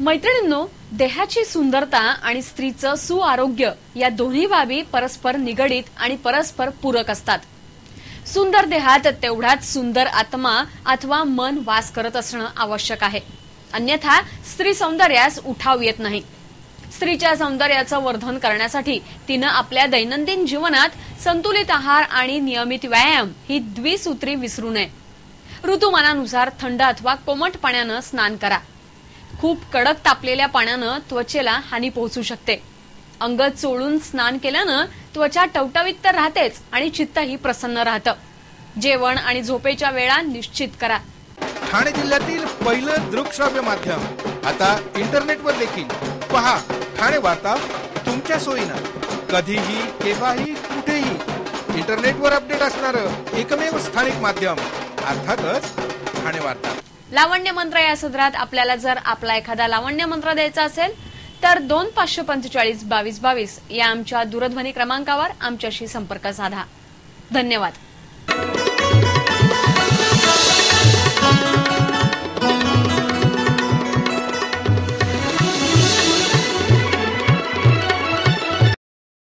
मैत्रिणींनो देहाची सुंदरता आणि स्त्रीचं सुआरोग्य या दोन्ही बाबी परस्पर निगडीत आणि परस्पर पूरक असतात. सुंदर देहात तेवढाच सुंदर आत्मा अथवा मन वास करत असणं आवश्यक आहे. अन्यथा स्त्री सौंदर्यास उठाव येत नाही. स्त्रीच्या सौंदर्याचं वर्धन करण्यासाठी तिनं आपल्या दैनंदिन जीवनात संतुलित आहार आणि नियमित व्यायाम ही द्विसूत्री विसरू नये. ऋतुमानानुसार थंड अथवा कोमट पाण्यानं स्नान करा. खूप कडक तापलेल्या पाण्यानं त्वचेला हानी पोहोचू शकते. अंग चोळून स्नान केल्यानं त्वचा टवटवीत तर राहतेच आणि चित्तही प्रसन्न राहतं. जेवण आणि झोपेच्या वेळा निश्चित करा. ठाणे जिल्ह्यातील पहिलं दृकश्राव्य माध्यम. आता इंटरनेटवर देखील. पहा ठाणे वार्ता तुमच्या सोयीनं. कधीही केव्हाही कुठेही. इंटरनेटवर अपडेट असणारं एकमेव स्थानिक माध्यम. अर्थातच ठाणे वार्ता. लावण्य मंत्र या सदरात आपल्याला जर आपला एखादा लावण्य मंत्र द्यायचा असेल तर दोन पाचशे पंचेचाळीस बावीस बावीस या आमच्या दूरध्वनी क्रमांकावर आमच्याशी संपर्क साधा. धन्यवाद.